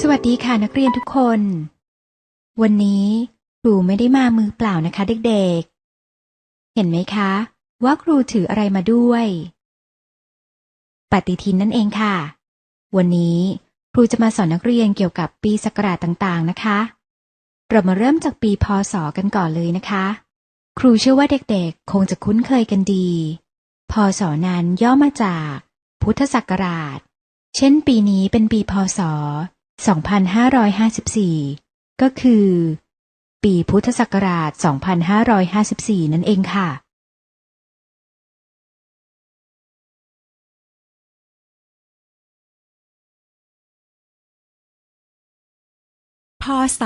สวัสดีค่ะนักเรียนทุกคน วันนี้ครูไม่ได้มามือเปล่านะคะเด็กๆ เห็นไหมคะ ว่าครูถืออะไรมาด้วย ปฏิทินนั่นเองค่ะ วันนี้ครูจะมาสอนนักเรียนเกี่ยวกับปีศักราชต่างๆนะคะ เรามาเริ่มจากปีพศกันก่อนเลยนะคะ ครูเชื่อว่าเด็กๆ คงจะคุ้นเคยกันดี พศนั้นย่อมาจาก พุทธศักราช เช่น ปีนี้เป็นปีพศ 2554 ก็คือ ปีพุทธศักราช 2554 นั่นเองค่ะ พศ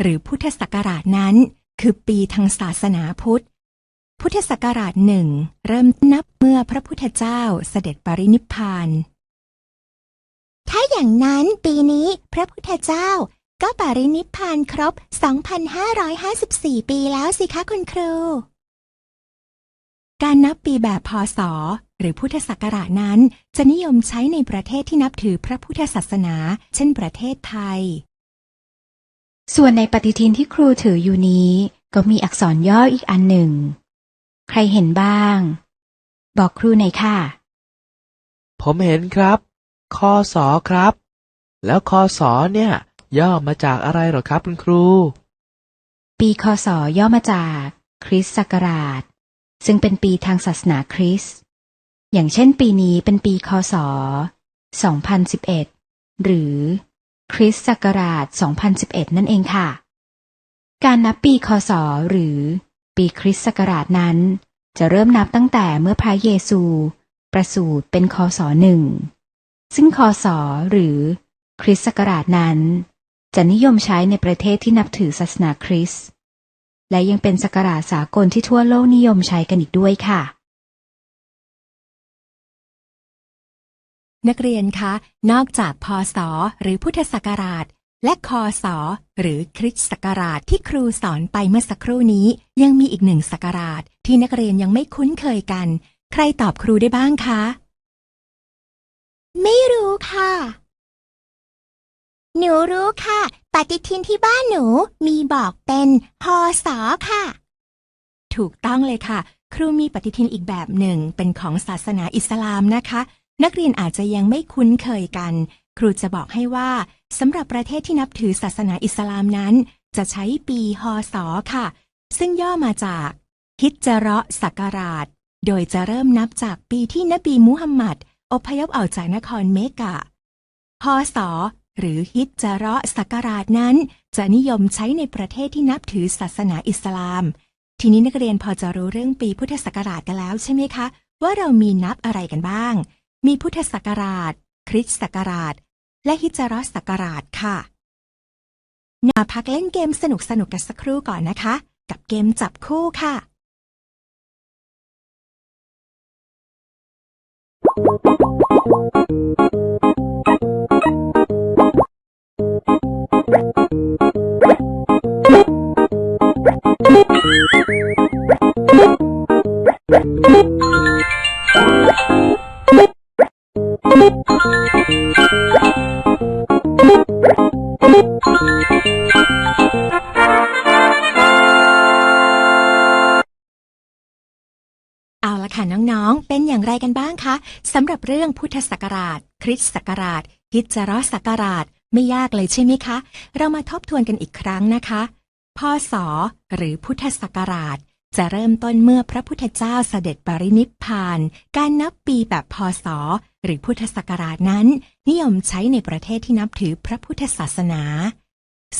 หรือพุทธศักราชนั้น คือปีทางศาสนาพุทธ พุทธศักราชหนึ่งเริ่มนับเมื่อพระพุทธเจ้าเสด็จปรินิพพาน ถ้าอย่างนั้นปีนี้พระพุทธเจ้าก็ปรินิพพานครบ 2,554 ปีแล้วสิคะคุณครู การนับปีแบบพศ หรือพุทธศักราชนั้น จะนิยมใช้ในประเทศที่นับถือพระพุทธศาสนา เช่นประเทศไทย ส่วนในปฏิทินที่ครูถืออยู่นี้ ก็มีอักษรย่ออีกอันหนึ่ง ใครเห็นบ้าง บอกครูหน่อยค่ะ ผมเห็นครับ คอสอครับ แล้วคอสอเนี่ย ย่อมาจากอะไรหรอครับคุณครู ปีคศย่อมาจากคริสต์ศักราช ซึ่งเป็นปีทางศาสนาคริสต์อย่างเช่นปีนี้เป็นปีคศ 2011 หรือคริสต์ศักราช 2011 นั่นเองค่ะ การนับปีคศหรือปีคริสต์ศักราชนั้น จะเริ่มนับตั้งแต่เมื่อพระเยซู ประสูติเป็นคศหนึ่ง ซึ่งคศหรือคริสต์ศักราชนั้น จะนิยมใช้ในประเทศที่นับถือศาสนาคริสต์และยังเป็นศักราชสากลที่ทั่วโลกนิยมใช้กันอีกด้วยค่ะ นักเรียนคะ นอกจากพศหรือพุทธศักราช และคศหรือคริสตศักราชที่ครูสอนไปเมื่อสักครู่นี้ ยังมีอีกหนึ่งศักราชที่นักเรียนยังไม่คุ้นเคยกัน ใครตอบครูได้บ้างคะ ไม่รู้ค่ะ หนูรู้ค่ะ ปฏิทินที่บ้านหนูมีบอกเป็นพศค่ะ ถูกต้องเลยค่ะ ครูมีปฏิทินอีกแบบหนึ่งเป็นของศาสนาอิสลามนะคะ นักเรียนอาจจะยังไม่คุ้นเคยกัน ครูจะบอกให้ว่าสำหรับประเทศที่นับถือศาสนาอิสลามนั้น จะใช้ปีฮศค่ะ ซึ่งย่อมาจากฮิจเราะศักราช โดยจะเริ่มนับจากปีที่นบีมุฮัมมัด อพยพออกจากนครเมกะ พศ หรือฮิจเราะศักราชนั้น จะนิยมใช้ในประเทศที่นับถือศาสนาอิสลาม ทีนี้นักเรียนพอจะรู้เรื่องปีพุทธศักราชกันแล้วใช่ไหมคะ ว่าเรามีนับอะไรกันบ้าง มีพุทธศักราช คริสตศักราช และฮิจรัสศักราชค่ะมาพักเล่นเกมสนุกสนุกๆกันสักครู่ก่อนนะคะ กับเกมจับคู่ค่ะ เอ น้องๆ เป็นอย่างไรกันบ้างคะสำหรับเรื่องพุทธศักราช คริสตศักราชฮิจรสศักราช ไม่ยากเลยใช่ไหมคะ เรามาทบทวนกันอีกครั้งนะคะพศหรือพุทธศักราช จะเริ่มต้นเมื่อพระพุทธเจ้าเสด็จปรินิพพาน การนับปีแบบพศ หรือพุทธศักราชนั้น นิยมใช้ในประเทศที่นับถือพระพุทธศาสนา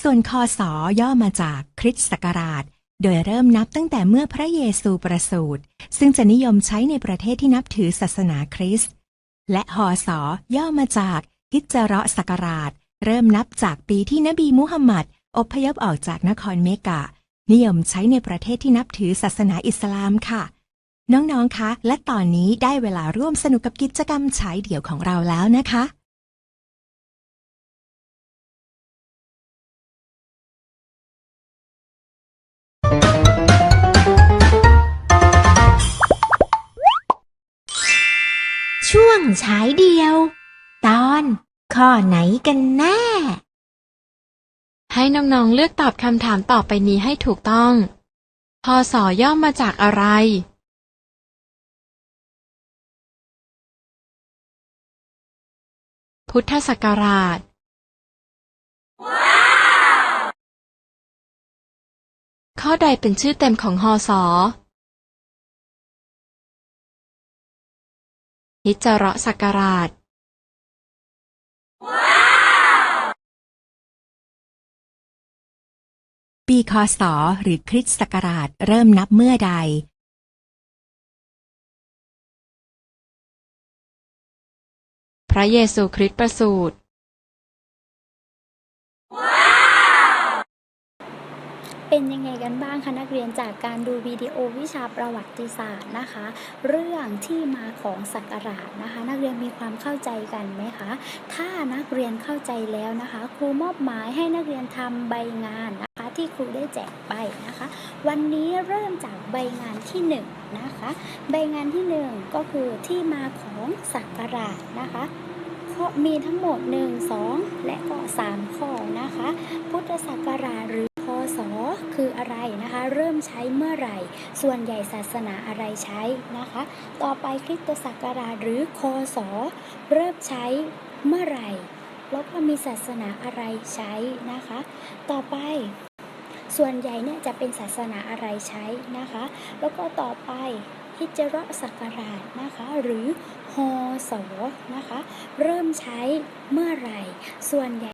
ส่วนคศย่อมาจากคริสตศักราช โดยเริ่มนับตั้งแต่เมื่อพระเยซูประสูติซึ่งจะนิยมใช้ในประเทศที่นับถือศาสนาคริสต์และหอสอย่อมาจากฮิจเราะห์ศักราช เริ่มนับจากปีที่นบีมุฮัมมัดอพยพออกจากนครเมกะ นิยมใช้ในประเทศที่นับถือศาสนาอิสลามค่ะ น้องๆคะ และตอนนี้ได้เวลาร่วมสนุกกับกิจกรรมฉายเดี่ยวของเราแล้วนะคะ ฉายเดียว ตอนข้อไหนกันแน่ ให้น้องๆเลือกตอบคำถามต่อไปนี้ให้ถูกต้องพศย่อมาจากอะไร พุทธศักราช ข้อใดเป็นชื่อเต็มของฮอสอ ฮิจเระศักราช ปีคศหรือคริสต์ศักราชเริ่มนับเมื่อใด พระเยซูคริสต์ประสูติ เป็นยังไงกันบ้างคะนักเรียนจากการดูวิดีโอวิชาประวัติศาสตร์นะคะ เรื่องที่มาของศักราชนะคะ นักเรียนมีความเข้าใจกันไหมคะ ถ้านักเรียนเข้าใจแล้วนะคะ ครูมอบหมายให้นักเรียนทำใบงานนะคะ ที่ครูได้แจกไปนะคะ วันนี้เริ่มจากใบงานที่หนึ่งนะคะ ใบงานที่หนึ่งก็คือที่มาของศักราชนะคะข้อมีทั้งหมด 1 2 และก็ 3 ข้อนะคะ พุทธศักราชหรือ พศคืออะไรนะคะ เริ่มใช้เมื่อไหร่ ส่วนใหญ่ศาสนาอะไรใช้นะคะ ต่อไปคริสตศักราชหรือคศเริ่มใช้เมื่อไหร่ แล้วก็มีศาสนาอะไรใช้นะคะ ต่อไปส่วนใหญ่เนี่ยจะเป็นศาสนาอะไรใช้นะคะ แล้วก็ต่อไปฮิจรศักราชนะคะ หรือฮอสนะคะ เริ่มใช้เมื่อไหร่ ส่วนใหญ่